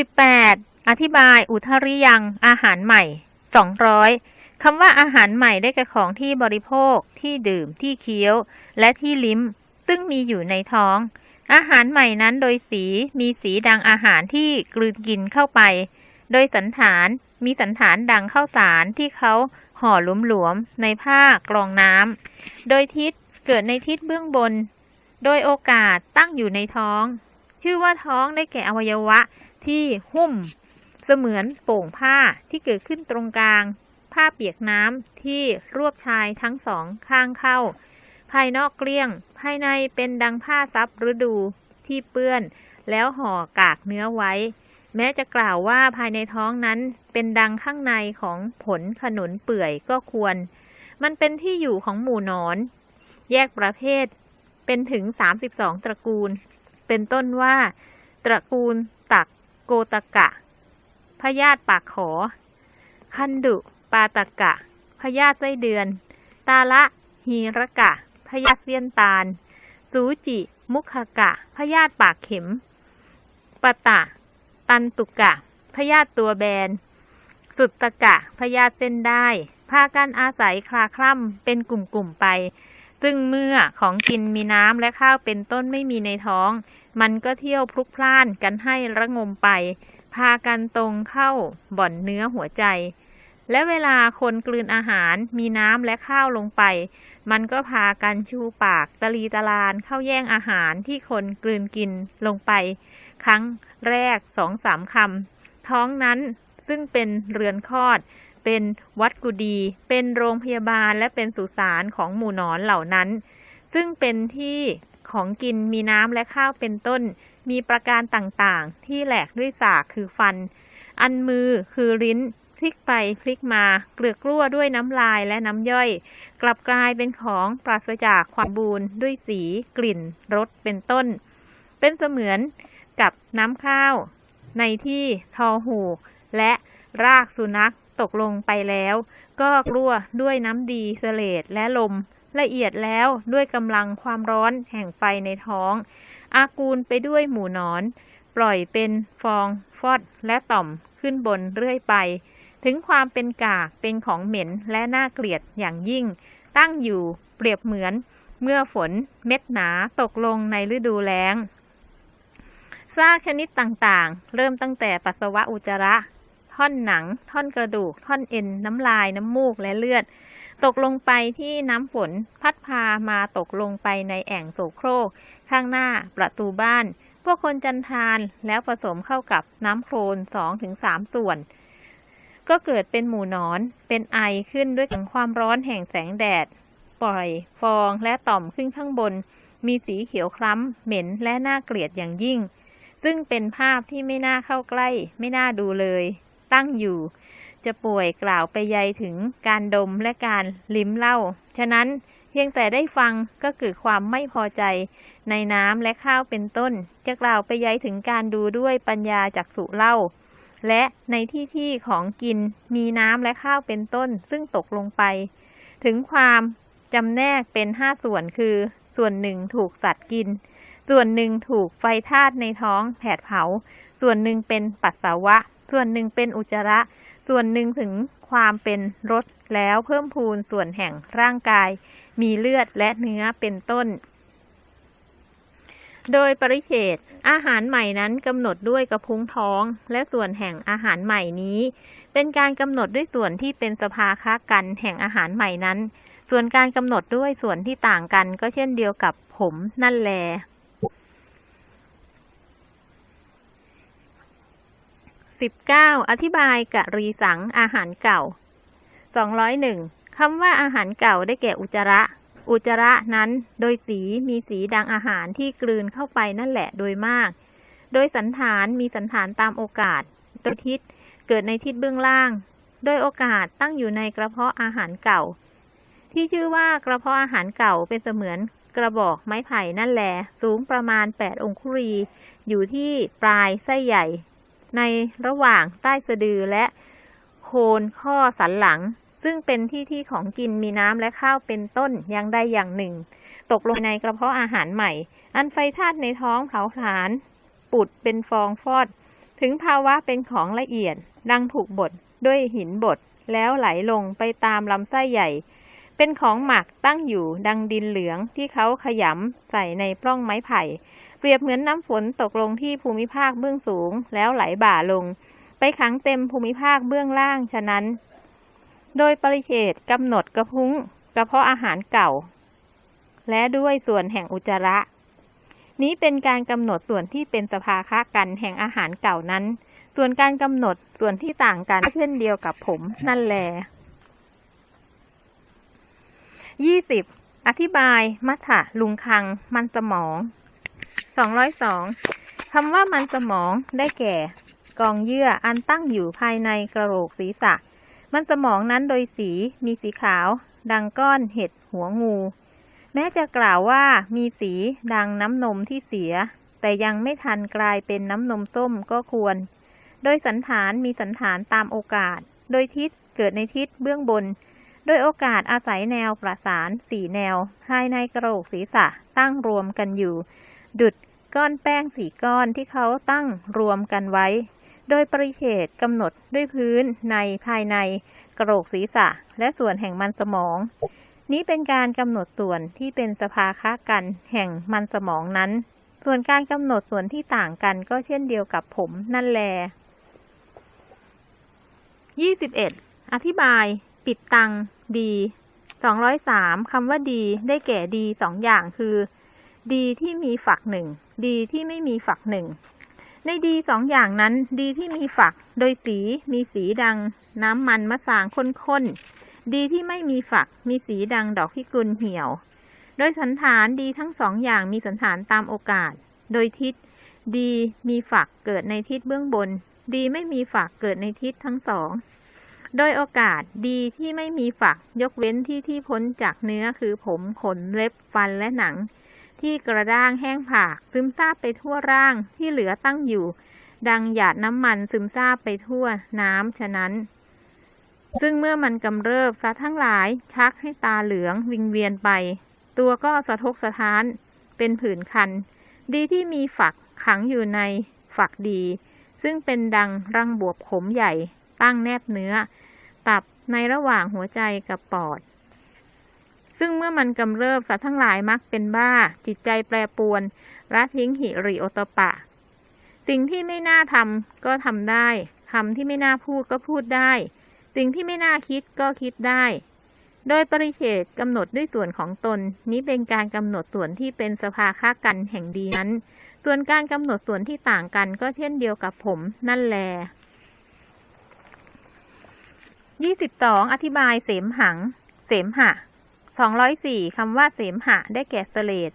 18. อธิบายอุทาริยังอาหารใหม่ 200คำว่าอาหารใหม่ได้แก่ของที่บริโภค ที่ดื่ม ที่เคี้ยว และที่ลิ้ม ซึ่งมีอยู่ในท้อง อาหารใหม่นั้นโดยสีมีสีดังอาหารที่กลืนกินเข้าไป โดยสันฐานมีสันฐานดังข้าวสารที่เขาห่อหลวมๆในผ้ากรองน้ำโดยทิศเกิดในทิศเบื้องบน โดยโอกาสตั้งอยู่ในท้อง ชื่อว่าท้องได้แก่อวัยวะ ที่หุ้มเสมือนโป่งผ้าที่เกิดขึ้นตรงกลาง ผ้าเปียกน้ำที่รวบชายทั้งสองข้างเข้า ภายนอกเกลี้ยง ภายในเป็นดังผ้าซับฤดูที่เปื้อน แล้วห่อกากเนื้อไว้ แม้จะกล่าวว่าภายในท้องนั้นเป็นดังข้างในของผลขนุนเปื่อยก็ควร มันเป็นที่อยู่ของหมู่นอน แยกประเภท เป็นถึง 32 ตระกูล เป็นต้นว่า ตระกูล โกตกะ พยาธิปากขอ คันดุ ปาตกะ พยาธิไส้เดือน ตาละฮีรกะ พยาธิเซียนตาล สูจิ มุขกะ พยาธิปากเข็ม ปะตะ ตันตุกะ พยาธิตัวแบน สุตตกะ พยาธิเส้นได้ พากันอาศัยคลาคล่ำเป็นกลุ่มๆไปซึ่งเมื่อของกินมีน้ำและข้าวเป็นต้นไม่มีในท้อง มันก็เที่ยวพลุกพล่านกันให้ระงมไป พากันตรงเข้าบ่อนเนื้อหัวใจ และเวลาคนกลืนอาหารมีน้ำและข้าวลงไป มันก็พากันชูปากตะลีตะลานเข้าแย่งอาหารที่คนกลืนกินลงไป ครั้งแรกสองสามคำท้องนั้นซึ่งเป็นเรือนคลอด เป็นวัดกุดี เป็นโรงพยาบาลและเป็นสุสานของหมู่นอนเหล่านั้น ซึ่งเป็นที่ ของกินมีน้ำและข้าวเป็นต้น มีประการต่างๆ ที่แหลกด้วยสากคือฟัน อันมือคือลิ้นพลิกไปพลิกมา เกลือกลั้วด้วยน้ำลายและน้ำย่อย กลับกลายเป็นของปราศจากความบูรณ์ด้วยสี กลิ่นรสเป็นต้น เป็นเสมือนกับน้ำข้าว ในที่ทอหูและรากสุนัขตกลงไปแล้ว ก็กลั้วด้วยน้ำดีเสเลดและลม ละเอียดแล้วด้วยกำลังความร้อนแห่งไฟในท้อง อากูลไปด้วยหมูหนอน ปล่อยเป็นฟองฟอดและต่อมขึ้นบนเรื่อยไป ถึงความเป็นกากเป็นของเหม็นและน่าเกลียดอย่างยิ่ง ตั้งอยู่เปรียบเหมือน เมื่อฝนเม็ดหนาตกลงในฤดูแล้งซากชนิดต่างๆ เริ่มตั้งแต่ปัสสาวะอุจจาระ ท่อนหนัง ท่อนกระดูก ท่อนเอ็น น้ำลาย น้ำมูก และเลือด ตกลงไปที่น้ำฝน พัดพามาตกลงไปในแอ่งโสโครก ข้างหน้าประตูบ้าน พวกคนจันทานแล้วผสมเข้ากับน้ำโคลน2-3ส่วน ก็เกิดเป็นหมู่นอน เป็นไอขึ้นด้วยความร้อนแห่งแสงแดด ปล่อย ฟองและต่อมขึ้นข้างบน มีสีเขียวคล้ำ เหม็นและน่าเกลียดอย่างยิ่งซึ่งเป็นภาพที่ไม่น่าเข้าใกล้ ไม่น่าดูเลย ตั้งอยู่ จะป่วยกล่าวไปใยถึงการดมและการลิ้มเหล้าฉะนั้นเพียงแต่ได้ฟังก็เกิดความไม่พอใจในน้ำและข้าวเป็นต้น จะกล่าวไปใยถึงการดูด้วยปัญญาจากสุเล้าและในที่ที่ของกินมีน้ำและข้าวเป็นต้น ซึ่งตกลงไป ถึงความจำแนกเป็นห้าส่วนคือ ส่วนหนึ่งถูกสัตว์กิน ส่วนหนึ่งถูกไฟธาตุในท้องแผดเผา ส่วนหนึ่งเป็นปัสสาวะ ส่วนหนึ่งเป็นอุจจาระ ส่วนหนึ่งถึงความเป็นรสแล้วเพิ่มพูนส่วนแห่งร่างกาย มีเลือดและเนื้อเป็นต้น โดยปริเฉดอาหารใหม่นั้นกำหนดด้วยกระพุ้งท้อง และส่วนแห่งอาหารใหม่นี้ เป็นการกำหนดด้วยส่วนที่เป็นสภาคะกันแห่งอาหารใหม่นั้น ส่วนการกำหนดด้วยส่วนที่ต่างกันก็เช่นเดียวกับผมนั่นแล 19. อธิบายกะรีสังอาหารเก่า 201คำว่าอาหารเก่าได้แก่อุจระ อุจระนั้นโดยสีมีสีดังอาหารที่กลืนเข้าไปนั่นแหละโดยมาก โดยสันฐานมีสันฐานตามโอกาส โดยทิศเกิดในทิศเบื้องล่าง โดยโอกาสตั้งอยู่ในกระเพาะอาหารเก่า ที่ชื่อว่ากระเพาะอาหารเก่าเป็นเสมือนกระบอกไม้ไผ่นั่นแหละสูงประมาณ 8 องคุรี อยู่ที่ปลายไส้ใหญ่ ในระหว่างใต้สะดือและโคนข้อสันหลัง ซึ่งเป็นที่ที่ของกินมีน้ำและข้าวเป็นต้นอย่างใดอย่างหนึ่ง ตกลงในกระเพาะอาหารใหม่ อันไฟธาตุในท้องเผาผลาญปุดเป็นฟองฟอด ถึงภาวะเป็นของละเอียด ดังถูกบดด้วยหินบดแล้วไหลลงไปตามลำไส้ใหญ่ เป็นของหมักตั้งอยู่ดังดินเหลืองที่เขาขยำใส่ในปล้องไม้ไผ่ เปรียบเหมือนน้ำฝนตกลงที่ภูมิภาคเบื้องสูงแล้วไหลบ่าลง ไปขังเต็มภูมิภาคเบื้องล่างฉะนั้น โดยปริเฉดกำหนดกระพุ้งกระเพาะอาหารเก่า และด้วยส่วนแห่งอุจจาระ นี้เป็นการกำหนดส่วนที่เป็นสภาคะกันแห่งอาหารเก่านั้น ส่วนการกำหนดส่วนที่ต่างกันเช่นเดียวกับผมนั่นแหละ ยี่สิบอธิบาย มัทธะลุงคัง มันสมองสองร้อยสองคำว่ามันสมองได้แก่ กองเยื่ออันตั้งอยู่ภายในกระโหลกศีรษะ มันสมองนั้นโดยสีมีสีขาว ดังก้อนเห็ดหัวงู แม้จะกล่าวว่ามีสีดังน้ำนมที่เสีย แต่ยังไม่ทันกลายเป็นน้ำนมส้มก็ควร โดยสันฐานมีสันฐานตามโอกาส โดยทิศเกิดในทิศเบื้องบน โดยโอกาสอาศัยแนวประสานสี่แนว ภายในกระโหลกศีรษะตั้งรวมกันอยู่ ดุดก้อนแป้งสีก้อนที่เขาตั้งรวมกันไว้ โดยปริเฉดกำหนดด้วยพื้นในภายในกระโหลกศีรษะและส่วนแห่งมันสมอง นี้เป็นการกำหนดส่วนที่เป็นสภาคะกันแห่งมันสมองนั้น ส่วนการกำหนดส่วนที่ต่างกันก็เช่นเดียวกับผมนั่นแล 21. อธิบาย ปิดตัง ดี203คำว่าดีได้แก่ดีสองอย่างคือ ดีที่มีฝักหนึ่งดีที่ไม่มีฝักหนึ่งในดีสองอย่างนั้น ดีที่มีฝัก โดยสีมีสีดัง น้ำมันมะสางข้นๆดีที่ไม่มีฝัก มีสีดังดอกพิกุลเหี่ยว โดยสันฐานดีทั้งสองอย่างมีสันฐานตามโอกาส โดยทิศดีมีฝักเกิดในทิศเบื้องบน ดีไม่มีฝักเกิดในทิศทั้งสอง โดยโอกาสดีที่ไม่มีฝักยกเว้นที่ที่พ้นจากเนื้อคือผมขนเล็บฟันและหนัง ที่กระด้างแห้งผาก ซึมซาบไปทั่วร่างที่เหลือตั้งอยู่ ดังหยาดน้ำมันซึมซาบไปทั่วน้ำฉะนั้น ซึ่งเมื่อมันกำเริบสัตว์ทั้งหลายชักให้ตาเหลืองวิงเวียนไป ตัวก็สะทกสะท้านเป็นผื่นคัน ดีที่มีฝักขังอยู่ในฝักดี ซึ่งเป็นดังรังบวบขมใหญ่ตั้งแนบเนื้อ ตับในระหว่างหัวใจกับปอด ซึ่งเมื่อมันกำเริบสัตว์ทั้งหลายมักเป็นบ้า จิตใจแปรปรวนละทิ้งหิริโอตปะ สิ่งที่ไม่น่าทำก็ทำได้คำที่ไม่น่าพูดก็พูดได้ สิ่งที่ไม่น่าคิดก็คิดได้ โดยปริเฉดกำหนดด้วยส่วนของตน นี้เป็นการกำหนดส่วนที่เป็นสภาค่ากันแห่งดีนั้น ส่วนการกำหนดส่วนที่ต่างกันก็เช่นเดียวกับผม นั่นแล 22 อธิบายเสมหัง เสมหะ 204 คำว่าเสมหะ ได้แก่เสลด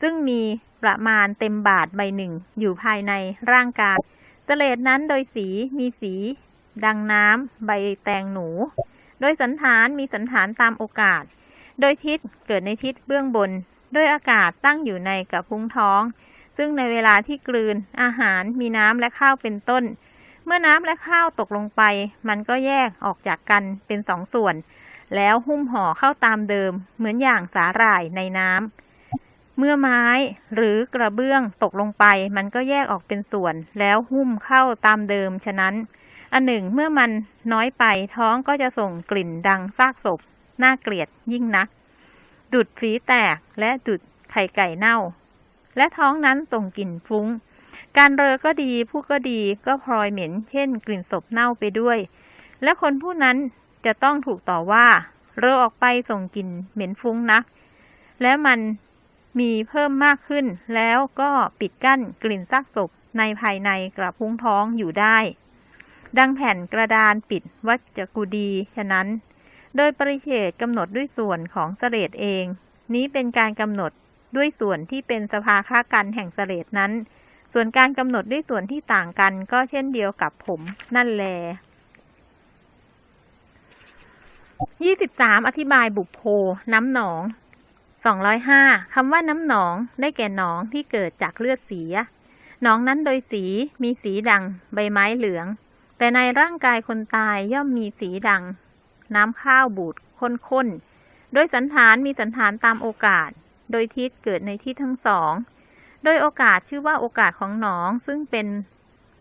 ซึ่งมีประมาณเต็มบาทใบหนึ่ง อยู่ภายในร่างกายเสลดนั้นโดยสีมีสี ดังน้ำใบแตงหนู โดยสันฐานมีสันฐานตามโอกาส โดยทิศเกิดในทิศเบื้องบน โดยอากาศตั้งอยู่ในกระพุ้งท้อง ซึ่งในเวลาที่กลืนอาหารมีน้ำและข้าวเป็นต้น เมื่อน้ำและข้าวตกลงไป มันก็แยกออกจากกันเป็นสองส่วน แล้วหุ้มห่อเข้าตามเดิม เหมือนอย่างสาหร่ายในน้ำเมื่อไม้หรือกระเบื้องตกลงไป มันก็แยกออกเป็นส่วน แล้วหุ้มเข้าตามเดิม ฉะนั้น อันหนึ่งเมื่อมันน้อยไปท้องก็จะส่งกลิ่นดังซากศพ น่าเกลียดยิ่งนัก ดุดฝีแตกและดุดไข่ไก่เน่า และท้องนั้นส่งกลิ่นฟุ้ง การเรอก็ดีผู้ก็ดีก็พลอยเหม็น เช่น กลิ่นศพเน่าไปด้วย และคนผู้นั้นจะต้องถูกต่อว่า เรอออกไปส่งกลิ่นเหม็นฟุ้งนัก และมันมีเพิ่มมากขึ้น แล้วก็ปิดกั้นกลิ่นซากศพในภายในกระพุ้งท้องอยู่ได้ ดังแผ่นกระดานปิดวัจกุดีฉะนั้น โดยปริเฉดกำหนดด้วยส่วนของเสลดเอง นี้เป็นการกำหนดด้วยส่วนที่เป็นสภาค่ากันแห่งเสลดนั้น ส่วนการกำหนดด้วยส่วนที่ต่างกันก็เช่นเดียวกับผมนั่นแล23 อธิบายบุพโพน้ำหนอง 205คำว่าน้ำหนองได้แก่หนองที่เกิดจากเลือดเสียหนองนั้นโดยสีมีสีดังใบไม้เหลือง แต่ในร่างกายคนตายย่อมมีสีดัง น้ำข้าวบูดข้นๆโดยสันฐานมีสันฐานตามโอกาส โดยทิศเกิดในที่ทั้งสอง โดยโอกาสชื่อว่าโอกาสของหนองซึ่งเป็น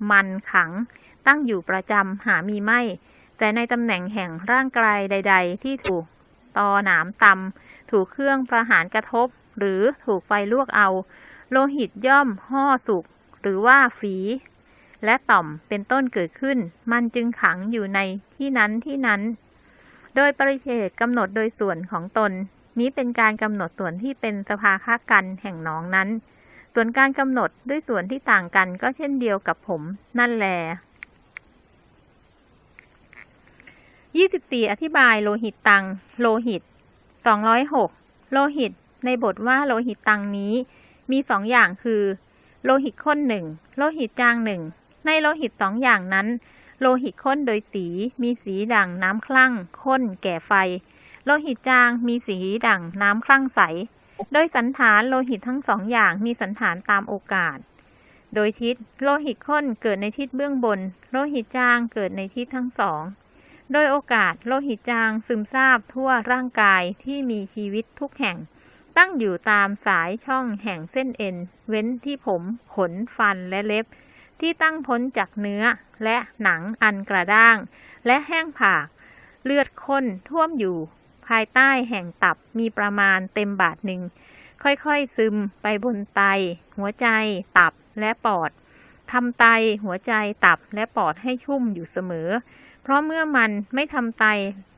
มันขังตั้งอยู่ประจำหามีไม่ แต่ในตำแหน่งแห่งร่างกายใด ๆ ที่ถูกตอหนามตำถูกเครื่องประหารกระทบ หรือถูกไฟลวกเอา โลหิตย่อมห่อสุก หรือว่าฝี และต่อมเป็นต้นเกิดขึ้น มันจึงขังอยู่ในที่นั้นที่นั้น โดยปริเฉดกำหนดโดยส่วนของตน นี้เป็นการกำหนดส่วนที่เป็นสภาค่ากันแห่งหนองนั้น ส่วนการกำหนดด้วยส่วนที่ต่างกันก็เช่นเดียวกับผมนั่นแหล24 อธิบายโลหิตตัง โลหิต 206 โลหิต ในบทว่าโลหิตตังนี้มีสองอย่างคือ โลหิตข้นหนึ่งโลหิตจางหนึ่งในโลหิตสองอย่างนั้น โลหิตข้นโดยสีมีสีดั่งน้ำคลั่งข้นแก่ไฟ โลหิตจางมีสีดั่งน้ำคลั่งใส โดยสันฐานโลหิตทั้งสองอย่างมีสันฐานตามโอกาส โดยทิศโลหิตข้นเกิดในทิศเบื้องบน โลหิตจางเกิดในทิศทั้งสอง โดยโอกาสโลหิตจางซึมซาบทั่วร่างกายที่มีชีวิตทุกแห่ง ตั้งอยู่ตามสายช่องแห่งเส้นเอ็น เว้นที่ผมขนฟันและเล็บ ที่ตั้งพ้นจากเนื้อและหนังอันกระด้าง และแห้งผาก เลือดข้นท่วมอยู่ ภายใต้แห่งตับมีประมาณเต็มบาทหนึ่ง ค่อยๆซึมไปบนไต หัวใจ ตับและปอดทำไต หัวใจ ตับและปอดให้ชุ่มอยู่เสมอ เพราะเมื่อมันไม่ทำไต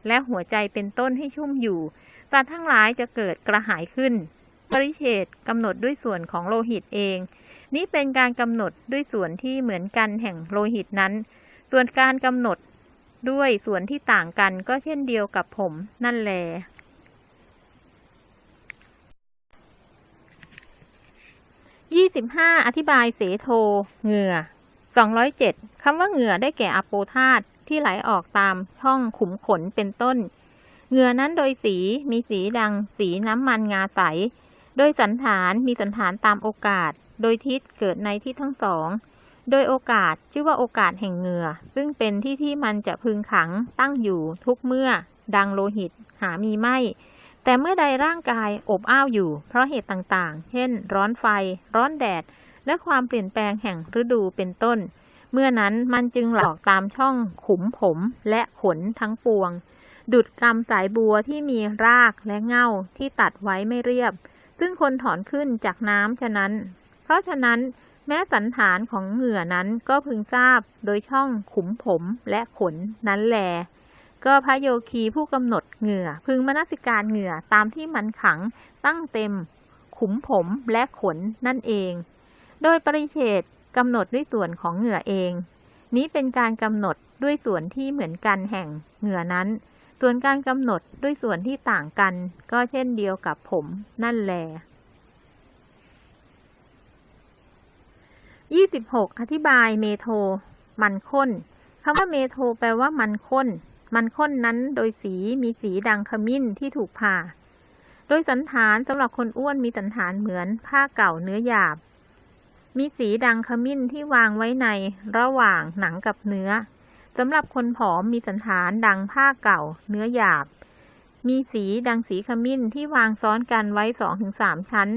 และหัวใจเป็นต้นให้ชุ่มอยู่ สัตว์ทั้งหลายจะเกิดกระหายขึ้น ปริเฉดกำหนดด้วยส่วนของโลหิตเอง นี้เป็นการกำหนดด้วยส่วนที่เหมือนกันแห่งโลหิตนั้น ส่วนการกำหนด ด้วยส่วนที่ต่างกันก็เช่นเดียวกับผมนั่นแหละยี่สิบห้าอธิบายเสโท เหงื่อสองร้อยเจ็ดคำว่าเหงื่อได้แก่อโปธาตที่ไหลออกตามช่องขุมขนเป็นต้น เหงื่อนั้นโดยสีมีสีดัง สีน้ำมันงาใส โดยสันฐานมีสันฐานตามโอกาส โดยทิศเกิดในทิศทั้งสอง โดยโอกาสชื่อว่าโอกาสแห่งเหงื่อ ซึ่งเป็นที่ที่มันจะพึงขังตั้งอยู่ทุกเมื่อ ดังโลหิตหามีไม่ แต่เมื่อใดร่างกายอบอ้าวอยู่ เพราะเหตุต่างๆ เช่น ร้อนไฟ ร้อนแดด และความเปลี่ยนแปลงแห่งฤดูเป็นต้น เมื่อนั้นมันจึงหลอกตามช่องขุมผมและขนทั้งปวง ดุดกำสายบัวที่มีรากและเง่าที่ตัดไว้ไม่เรียบ ซึ่งคนถอนขึ้นจากน้ำฉะนั้น เพราะฉะนั้น แม้สันฐานของเหงื่อนั้นก็พึงทราบโดยช่องขุมผมและขนนั้นแล ก็พระโยคีผู้กำหนดเหงื่อ พึงมนสิการเหงื่อตามที่มันขังตั้งเต็ม ขุมผมและขนนั่นเอง โดยปริเฉดกำหนดด้วยส่วนของเหงื่อเอง นี้เป็นการกำหนดด้วยส่วนที่เหมือนกันแห่งเหงื่อนั้น ส่วนการกำหนดด้วยส่วนที่ต่างกัน ก็เช่นเดียวกับผมนั่นแหละ 26 อธิบายเมโท มันข้นคำว่าเมโทแปลว่ามันข้น มันข้นนั้นโดยสีมีสีดังขมิ้นที่ถูกผ่า โดยสันฐานสำหรับคนอ้วนมีสันฐานเหมือนผ้าเก่าเนื้อหยาบ มีสีดังขมิ้นที่วางไว้ในระหว่างหนังกับเนื้อสำหรับคนผอมมีสันฐานดังผ้าเก่า เนื้อหยาบ มีสีดังสีขมิ้นที่วางซ้อนกันไว้สองถึงสามชั้น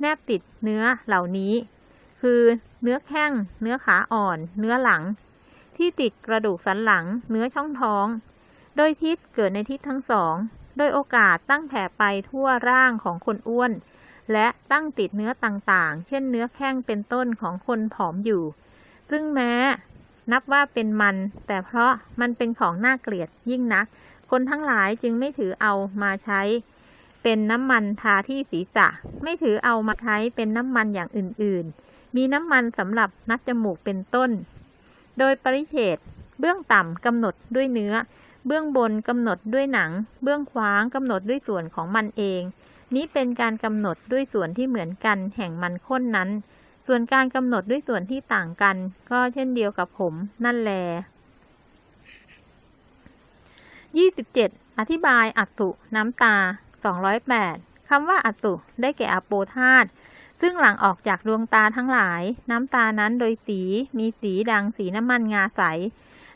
แนบติดเนื้อเหล่านี้ คือเนื้อแข้ง เนื้อขาอ่อน เนื้อหลัง ที่ติดกระดูกสันหลัง เนื้อช่องท้อง โดยทิศเกิดในทิศทั้งสอง โดยโอกาสตั้งแผ่ไปทั่วร่างของคนอ้วน และตั้งติดเนื้อต่างๆ เช่นเนื้อแข้งเป็นต้นของคนผอมอยู่ ซึ่งแม้นับว่าเป็นมัน แต่เพราะมันเป็นของน่าเกลียดยิ่งนัก คนทั้งหลายจึงไม่ถือเอามาใช้ เป็นน้ำมันทาที่ศีรษะ ไม่ถือเอามาใช้เป็นน้ำมันอย่างอื่นๆ มีน้ำมันสำหรับนัดจมูกเป็นต้น โดยปริเฉดเบื้องต่ำกำหนดด้วยเนื้อ เบื้องบนกำหนดด้วยหนัง เบื้องขวางกำหนดด้วยส่วนของมันเอง นี้เป็นการกำหนดด้วยส่วนที่เหมือนกันแห่งมันข้นนั้น ส่วนการกำหนดด้วยส่วนที่ต่างกัน ก็เช่นเดียวกับผม นั่นแล 27. อธิบายอัสุน้ำตา 208คำว่าอัสุได้แก่อโปธาต ซึ่งหลังออกจากดวงตาทั้งหลาย น้ำตานั้นโดยสีมีสีดังสีน้ำมันงาใส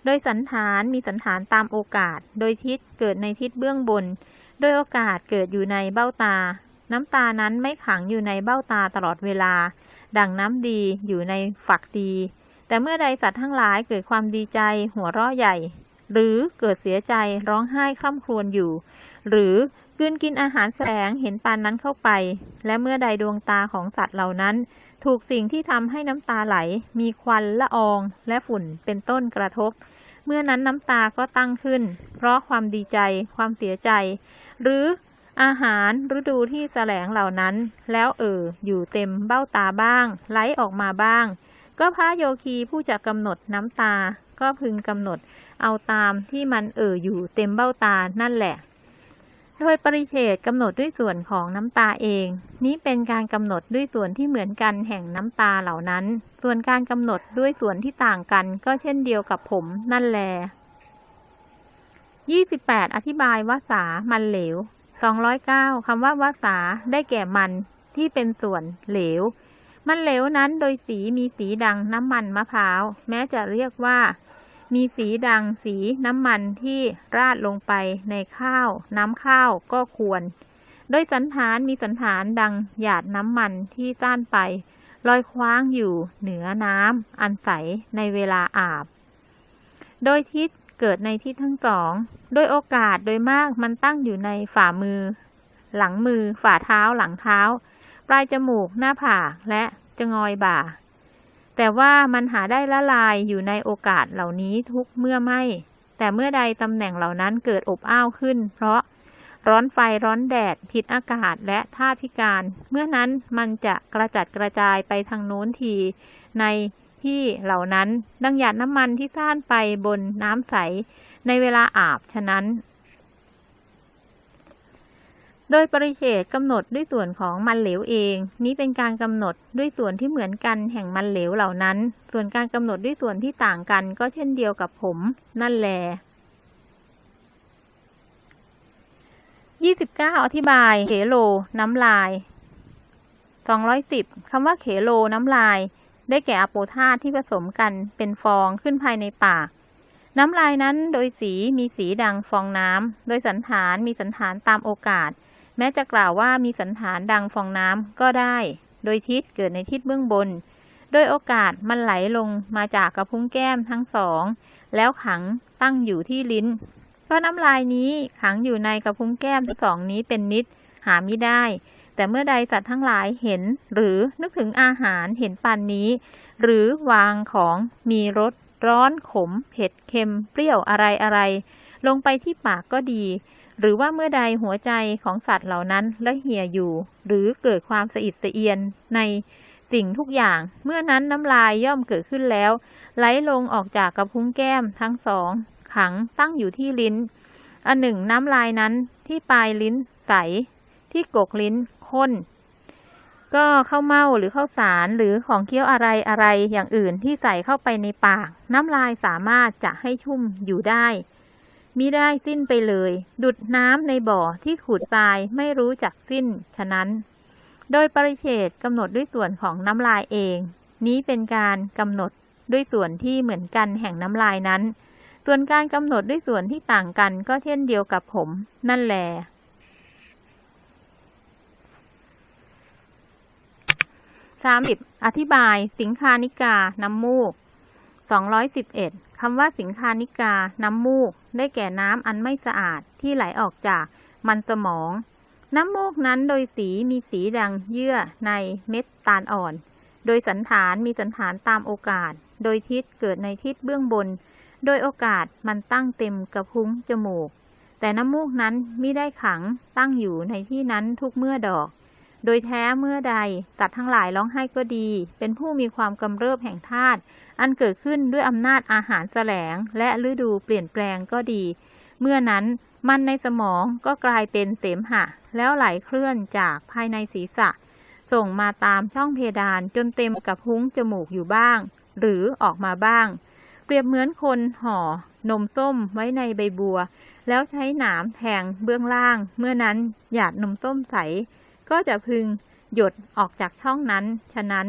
โดยสันฐานมีสันฐานตามโอกาส โดยทิศเกิดในทิศเบื้องบน โดยโอกาสเกิดอยู่ในเบ้าตา น้ำตานั้นไม่ขังอยู่ในเบ้าตาตลอดเวลา ดังน้ำดีอยู่ในฝักดี แต่เมื่อใดสัตว์ทั้งหลายเกิดความดีใจ หัวเราะใหญ่ หรือเกิดเสียใจร้องไห้คร่ำครวญอยู่ หรือ กืนกินอาหารแสลงเห็นปานนั้นเข้าไป และเมื่อใดดวงตาของสัตว์เหล่านั้น ถูกสิ่งที่ทำให้น้ำตาไหล มีควันละออง และฝุ่นเป็นต้นกระทบ เมื่อนั้นน้ำตาก็ตั้งขึ้น เพราะความดีใจ ความเสียใจ หรืออาหารฤดูที่แสลงเหล่านั้น แล้วเอ่ออยู่เต็มเบ้าตาบ้าง ไหลออกมาบ้าง ก็พระโยคีผู้จะกำหนดน้ำตา ก็พึงกำหนด เอาตามที่มันเอ่ออยู่เต็มเบ้าตานั่นแหละ โดยปริเฉดกำหนดด้วยส่วนของน้ำตาเอง นี้เป็นการกำหนดด้วยส่วนที่เหมือนกันแห่งน้ำตาเหล่านั้น ส่วนการกำหนดด้วยส่วนที่ต่างกันก็เช่นเดียวกับผมนั่นแล 28 อธิบายวาสามันเหลว 209คำว่าวาสาได้แก่มันที่เป็นส่วนเหลว มันเหลวนั้นโดยสีมีสีดังน้ำมันมะพร้าว แม้จะเรียกว่า มีสีดังสีน้ำมันที่ราดลงไปในข้าว น้ำข้าวก็ควร โดยสันฐานมีสันฐานดังหยาดน้ำมันที่ซ่านไป ลอยคว้างอยู่เหนือน้ำอันใสในเวลาอาบ โดยทิศเกิดในทิศทั้งสอง โดยโอกาสโดยมากมันตั้งอยู่ในฝ่ามือ หลังมือฝ่าเท้าหลังเท้า ปลายจมูกหน้าผากและจะงอยบ่า แต่ว่ามันหาได้ละลายอยู่ในโอกาสเหล่านี้ทุกเมื่อไม่ แต่เมื่อใดตำแหน่งเหล่านั้นเกิดอบอ้าวขึ้น เพราะร้อนไฟร้อนแดด ผิดอากาศและท่าพิการ เมื่อนั้นมันจะกระจัดกระจายไปทางโน้นที ในที่เหล่านั้น ดังหยาดน้ำมันที่ซ่านไปบนน้ำใส ในเวลาอาบ ฉะนั้น โดยปริเฉดกำหนดด้วยส่วนของมันเหลวเอง นี้เป็นการกำหนดด้วยส่วนที่เหมือนกันแห่งมันเหลวเหล่านั้น ส่วนการกำหนดด้วยส่วนที่ต่างกันก็เช่นเดียวกับผม นั่นแหละ29 อธิบาย เขโล น้ำลาย 210 คำว่าเขโล น้ำลาย ได้แก่อโปธาตที่ผสมกันเป็นฟองขึ้นภายในปาก น้ำลายนั้นโดยสีมีสีดังฟองน้ำ โดยสันฐานมีสันฐานตามโอกาส แม้จะกล่าวว่ามีสันฐานดังฟองน้ำก็ได้ โดยทิศเกิดในทิศเบื้องบน โดยโอกาสมันไหลลงมาจากกระพุ้งแก้มทั้งสอง แล้วขังตั้งอยู่ที่ลิ้น เพราะน้ำลายนี้ขังอยู่ในกระพุ้งแก้มทั้งสองนี้เป็นนิดหาไม่ได้ แต่เมื่อใดสัตว์ทั้งหลายเห็น หรือนึกถึงอาหารเห็นปานนี้ หรือวางของมีรสร้อนขม เผ็ดเค็ม เปรี้ยวอะไรอะไรลงไปที่ปากก็ดี หรือว่าเมื่อใดหัวใจของสัตว์เหล่านั้นละเหี่ยอยู่ หรือเกิดความสะอิดสะเอียนในสิ่งทุกอย่าง เมื่อนั้นน้ำลายย่อมเกิดขึ้นแล้ว ไหลลงออกจากกระพุ้งแก้มทั้งสอง ขังตั้งอยู่ที่ลิ้น อันหนึ่งน้ำลายนั้นที่ปลายลิ้นใส ที่กกลิ้นข้น ก็ข้าวเม่าหรือข้าวสารหรือของเคี้ยวอะไรอะไรอย่างอื่นที่ใส่เข้าไปในปาก น้ำลายสามารถจะให้ชุ่มอยู่ได้ มิได้สิ้นไปเลย ดุดน้ำในบ่อที่ขูดทรายไม่รู้จักสิ้น ฉะนั้น โดยปริเฉดกำหนดด้วยส่วนของน้ำลายเอง นี้เป็นการกำหนดด้วยส่วนที่เหมือนกันแห่งน้ำลายนั้น ส่วนการกำหนดด้วยส่วนที่ต่างกันก็เช่นเดียวกับผม นั่นแหละสามสิบอธิบายสิงคานิกา น้ำมูก211 คำว่าสิงคานิกา น้ำมูก ได้แก่น้ำอันไม่สะอาดที่ไหลออกจากมันสมอง น้ำมูกนั้นโดยสีมีสีดังเยื่อในเม็ดตาลอ่อน โดยสันฐานมีสันฐานตามโอกาส โดยทิศเกิดในทิศเบื้องบน โดยโอกาสมันตั้งเต็มกระพุ้งจมูก แต่น้ำมูกนั้นไม่ได้ขังตั้งอยู่ในที่นั้นทุกเมื่อดอก โดยแท้เมื่อใดสัตว์ทั้งหลายร้องไห้ก็ดี เป็นผู้มีความกำเริบแห่งธาตุอันเกิดขึ้นด้วยอำนาจอาหารแสลง และฤดูเปลี่ยนแปลงก็ดี เมื่อนั้นมันในสมองก็กลายเป็นเสมหะ แล้วไหลเคลื่อนจากภายในศีรษะ ส่งมาตามช่องเพดานจนเต็มกับพุ้งจมูกอยู่บ้าง หรือออกมาบ้าง เปรียบเหมือนคนห่อนมส้มไว้ในใบบัว แล้วใช้หนามแทงเบื้องล่าง เมื่อนั้นหยาดนมส้มใส ก็จะพึงหยดออกจากช่องนั้น ฉะนั้น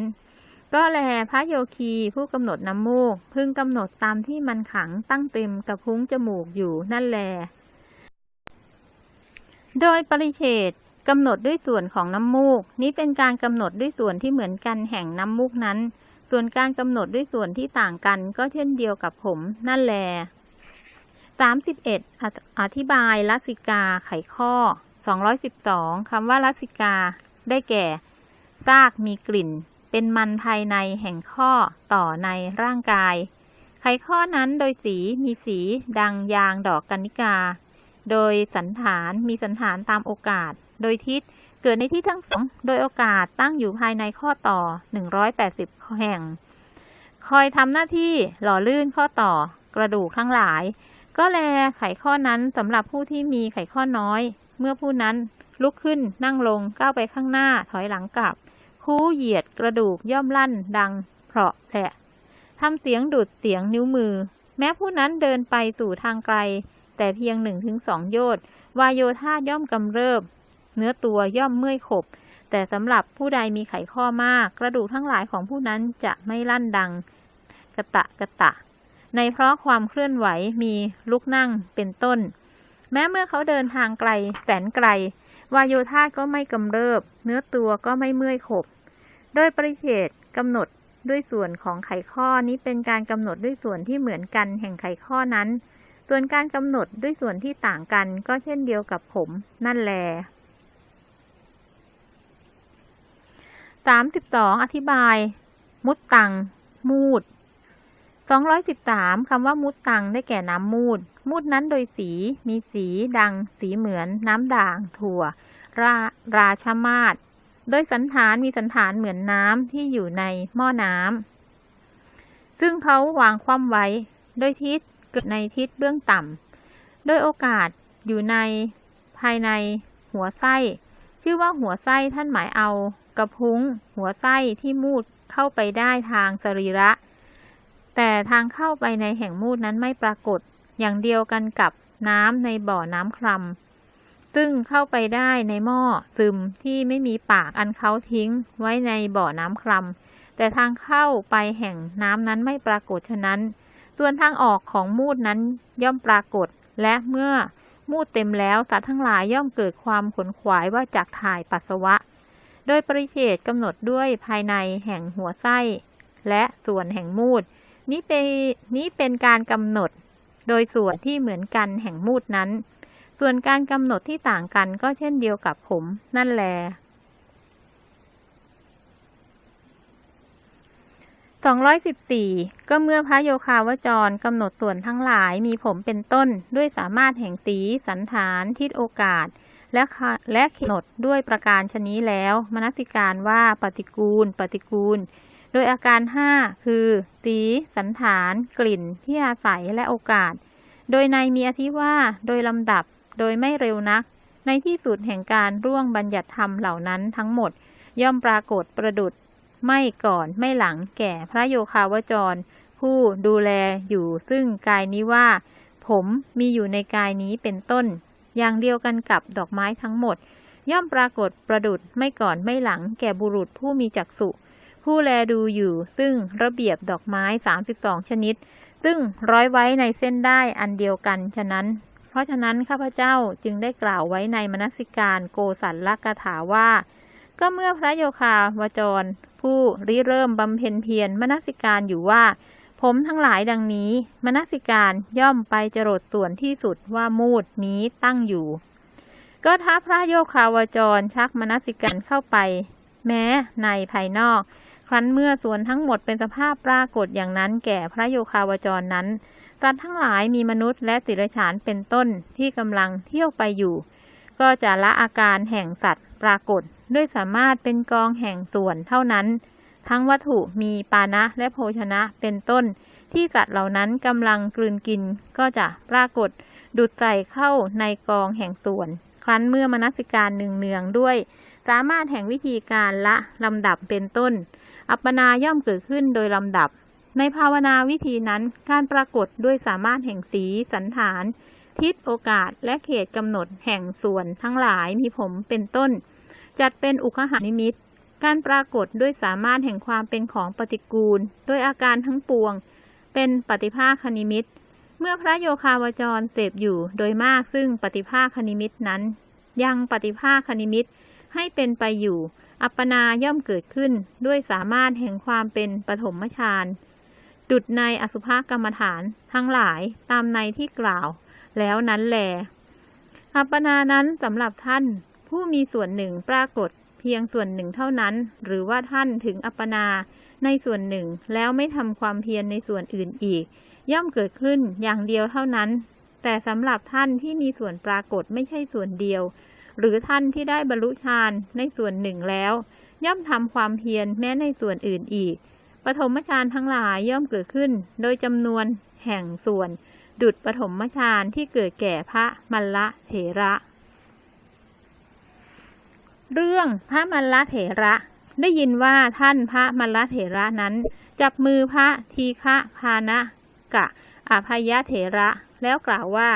ก็แลพระโยคีผู้กำหนดน้ำมูก พึงกำหนดตามที่มันขังตั้งเต็มกับพุ้งจมูกอยู่นั่นแล โดยปริเฉดกำหนดด้วยส่วนของน้ำมูก นี้เป็นการกำหนดด้วยส่วนที่เหมือนกันแห่งน้ำมูกนั้น ส่วนการกำหนดด้วยส่วนที่ต่างกันก็เช่นเดียวกับผมนั่นแล 31. อธอธิบายลสิกาไขข้อ 212 คำว่าลสิกา ได้แก่ ซากมีกลิ่น เป็นมันภายในแห่งข้อต่อในร่างกาย ไขข้อนั้นโดยสีมีสีดังยางดอกกัญญิกา โดยสันฐานมีสันฐานตามโอกาส โดยทิศเกิดในที่ทั้งสอง โดยโอกาสตั้งอยู่ภายในข้อต่อ 180 แห่ง คอยทำหน้าที่หล่อลื่นข้อต่อกระดูกทั้งหลาย ก็แลไขข้อนั้นสำหรับผู้ที่มีไขข้อน้อย เมื่อผู้นั้นลุกขึ้นนั่งลงก้าวไปข้างหน้าถอยหลังกลับ คู้เหยียดกระดูกย่อมลั่นดังเพราะแผลทำเสียงดุดเสียงนิ้วมือ แม้ผู้นั้นเดินไปสู่ทางไกล แต่เพียงหนึ่งถึงสองโยชน์วายโยธาย่อมกำเริบ เนื้อตัวย่อมเมื่อยขบ แต่สำหรับผู้ใดมีไขข้อมาก กระดูกทั้งหลายของผู้นั้นจะไม่ลั่นดัง กระตะกระตะ ในเพราะความเคลื่อนไหวมีลุกนั่งเป็นต้น แม้เมื่อเขาเดินทางไกลแสนไกล วายโยธาก็ไม่กำเริบ เนื้อตัวก็ไม่เมื่อยขบ โดยปริเฉดกำหนดด้วยส่วนของไขข้อนี้เป็นการกำหนดด้วยส่วนที่เหมือนกันแห่งไขข้อนั้น ส่วนการกำหนดด้วยส่วนที่ต่างกันก็เช่นเดียวกับผม นั่นแล32 อธิบาย มุดตัง มูด 213 คำว่ามุดตังได้แก่น้ำมูด มูดนั้นโดยสี มีสีดัง สีเหมือน น้ำด่าง ถั่ว ราราชมาศโดยสันฐานมีสันฐานเหมือนน้ำที่อยู่ในหม้อน้ำ ซึ่งเขาวางคว่ำไว้ โดยทิศเกิดในทิศเบื้องต่ำ โดยโอกาสอยู่ในภายในหัวไส้ ชื่อว่าหัวไส้ท่านหมายเอา กระพุ้ง หัวไส้ที่มูดเข้าไปได้ทางสรีระ แต่ทางเข้าไปในแห่งมูดนั้นไม่ปรากฏ อย่างเดียวกันกับน้ำในบ่อน้ำคลำซึ่งเข้าไปได้ในหม้อซึมที่ไม่มีปากอันเขาทิ้งไว้ในบ่อน้ำคลำแต่ทางเข้าไปแห่งน้ำนั้นไม่ปรากฏฉะนั้น ส่วนทางออกของมูดนั้นย่อมปรากฏ และเมื่อมูดเต็มแล้วสัตว์ทั้งหลายย่อมเกิดความขนขวายว่าจากถ่ายปัสสาวะ โดยปริเฉดกำหนดด้วยภายในแห่งหัวไส้ และส่วนแห่งมูด นี้เป็นนี้เป็นการกำหนดโดยส่วนที่เหมือนกันแห่งมูดนั้น ส่วนการกำหนดที่ต่างกันก็เช่นเดียวกับผม นั่นแล 214 ก็เมื่อพระโยคาวจรกำหนดส่วนทั้งหลายมีผมเป็นต้นด้วยสามารถแห่งสีสันฐานทิศโอกาส และและกำหนดด้วยประการชนี้แล้ว มนสิการว่าปฏิกูล ปฏิกูล โดยอาการห้าคือ สี สันฐาน กลิ่น ที่อาศัยและโอกาส โดยในมีอธิว่า โดยลำดับ โดยไม่เร็วนัก ในที่สุดแห่งการร่วงบัญญัติธรรมเหล่านั้นทั้งหมด ย่อมปรากฏประดุด ไม่ก่อนไม่หลังแก่พระโยคาวจร ผู้ดูแลอยู่ซึ่งกายนี้ว่า ผมมีอยู่ในกายนี้เป็นต้น อย่างเดียวกันกับดอกไม้ทั้งหมด ย่อมปรากฏประดุดไม่ก่อนไม่หลังแก่บุรุษผู้มีจักษุ ผู้แลดูอยู่ ซึ่งระเบียบดอกไม้ 32 ชนิด ซึ่งร้อยไว้ในเส้นได้อันเดียวกัน ฉะนั้น เพราะฉะนั้นข้าพเจ้าจึงได้กล่าวไว้ในมนสิการโกสัลลกถาว่า ก็เมื่อพระโยคาวจร ผู้ริเริ่มบำเพ็ญเพียรมนสิการอยู่ว่า ผมทั้งหลายดังนี้ มนสิการย่อมไปจรดส่วนที่สุดว่ามูดนี้ตั้งอยู่ ก็ถ้าพระโยคาวจรชักมนสิการเข้าไป แม้ในภายนอก ครั้นเมื่อส่วนทั้งหมดเป็นสภาพปรากฏอย่างนั้นแก่พระโยคาวจรนั้น สัตว์ทั้งหลายมีมนุษย์และติรฉานเป็นต้นที่กำลังเที่ยวไปอยู่ ก็จะละอาการแห่งสัตว์ปรากฏด้วยสามารถเป็นกองแห่งส่วนเท่านั้น ทั้งวัตถุมีปานะและโภชนะเป็นต้น ที่สัตว์เหล่านั้นกำลังกลืนกินก็จะปรากฏดูดใส่เข้าในกองแห่งส่วน ครั้นเมื่อมนสิการหนึ่งเนืองด้วย สามารถแห่งวิธีการละลำดับเป็นต้น อัปปนาย่อมเกิดขึ้นโดยลำดับ ในภาวนาวิธีนั้นการปรากฏด้วยสามารถแห่งสีสันฐาน ทิศโอกาสและเขตกำหนดแห่งส่วนทั้งหลายมีผมเป็นต้น จัดเป็นอุคหานิมิต การปรากฏด้วยสามารถแห่งความเป็นของปฏิกูล โดยอาการทั้งปวง เป็นปฏิภาคนิมิต เมื่อพระโยคาวจรเสพอยู่โดยมากซึ่งปฏิภาคนิมิตนั้น ยังปฏิภาคนิมิต ให้เป็นไปอยู่ อัปปนาย่อมเกิดขึ้นด้วยสามารถแห่งความเป็นปฐมฌานดุดในอสุภกรรมฐานทั้งหลายตามในที่กล่าว แล้วนั้นแลอัปปนานั้นสำหรับท่าน ผู้มีส่วนหนึ่งปรากฏเพียงส่วนหนึ่งเท่านั้น หรือว่าท่านถึงอัปปนาในส่วนหนึ่งแล้วไม่ทำความเพียรในส่วนอื่นอีก ย่อมเกิดขึ้นอย่างเดียวเท่านั้น แต่สำหรับท่านที่มีส่วนปรากฏไม่ใช่ส่วนเดียว หรือท่านที่ได้บรรลุฌานในส่วนหนึ่งแล้ว ย่อมทำความเพียรแม้ในส่วนอื่นอีก ปฐมฌานทั้งหลายย่อมเกิดขึ้น โดยจำนวนแห่งส่วน ดุจปฐมฌานที่เกิดแก่พระมัลละเถระ เรื่องพระมัลละเถระ ได้ยินว่าท่านพระมัลละเถระนั้น จับมือพระทีฆะพานะกะอภัยเถระแล้วกล่าวว่า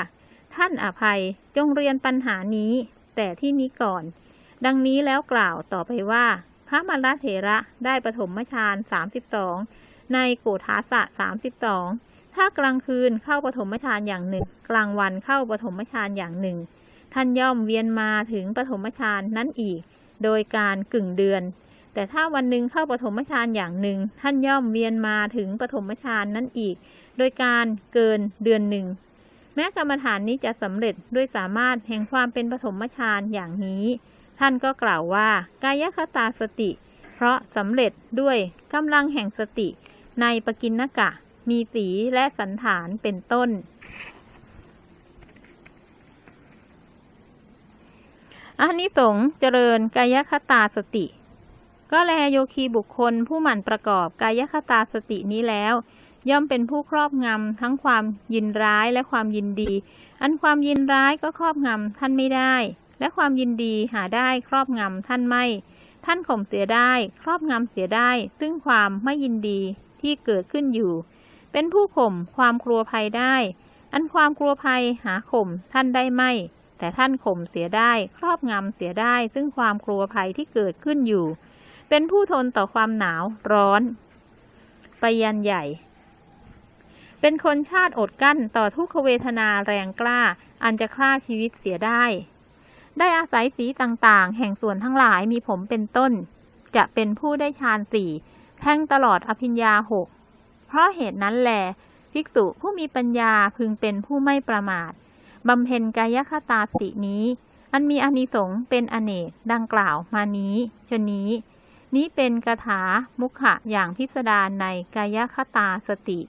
ท่านอภัยจงเรียนปัญหานี้ แต่ที่นี้ก่อน ดังนี้แล้วกล่าวต่อไปว่า พระมัลละเถระได้ปฐมฌานสามสิบสองในโกฏาสะสามสิบสองถ้ากลางคืนเข้าปฐมฌานอย่างหนึ่ง กลางวันเข้าปฐมฌานอย่างหนึ่ง ท่านย่อมเวียนมาถึงปฐมฌานนั้นอีก โดยการกึ่งเดือน แต่ถ้าวันหนึ่งเข้าปฐมฌานอย่างหนึ่ง ท่านย่อมเวียนมาถึงปฐมฌานนั้นอีก โดยการเกินเดือนหนึ่ง แม้กรรมฐานนี้จะสำเร็จด้วยสามารถแห่งความเป็นปฐมฌานอย่างนี้ ท่านก็กล่าวว่ากายคตาสติ เพราะสำเร็จด้วยกำลังแห่งสติ ในปกินนกะ มีสีและสันฐานเป็นต้นอานิสงส์เจริญกายคตาสติ ก็แลโยคีบุคคลผู้หมั่นประกอบกายคตาสตินี้แล้ว ย่อมเป็นผู้ครอบงำทั้งความยินร้ายและความยินดี อันความยินร้ายก็ครอบงำท่านไม่ได้ และความยินดีหาได้ครอบงำท่านไม่ ท่านข่มเสียได้ ครอบงำเสียได้ ซึ่งความไม่ยินดีที่เกิดขึ้นอยู่ เป็นผู้ข่มความกลัวภัยได้ อันความกลัวภัยหาข่มท่านได้ไม่ แต่ท่านข่มเสียได้ ครอบงำเสียได้ ซึ่งความกลัวภัยที่เกิดขึ้นอยู่ เป็นผู้ทนต่อความหนาวร้อน ไปยันใหญ่ เป็นคนชาติอดกั้นต่อทุกขเวทนาแรงกล้า อันจะฆ่าชีวิตเสียได้ ได้อาศัยสีต่างๆ แห่งส่วนทั้งหลายมีผมเป็นต้น จะเป็นผู้ได้ฌานสี่แท่งตลอดอภิญญาหกเพราะเหตุนั้นแหลภิกษุผู้มีปัญญาพึงเป็นผู้ไม่ประมาทบำเพ็ญกายคตาสตินี้ อันมีอานิสงส์เป็นอเนกดังกล่าวมานี้ชนนี้ นี้เป็นกถามุขะอย่างพิสดารในกายคตาสติ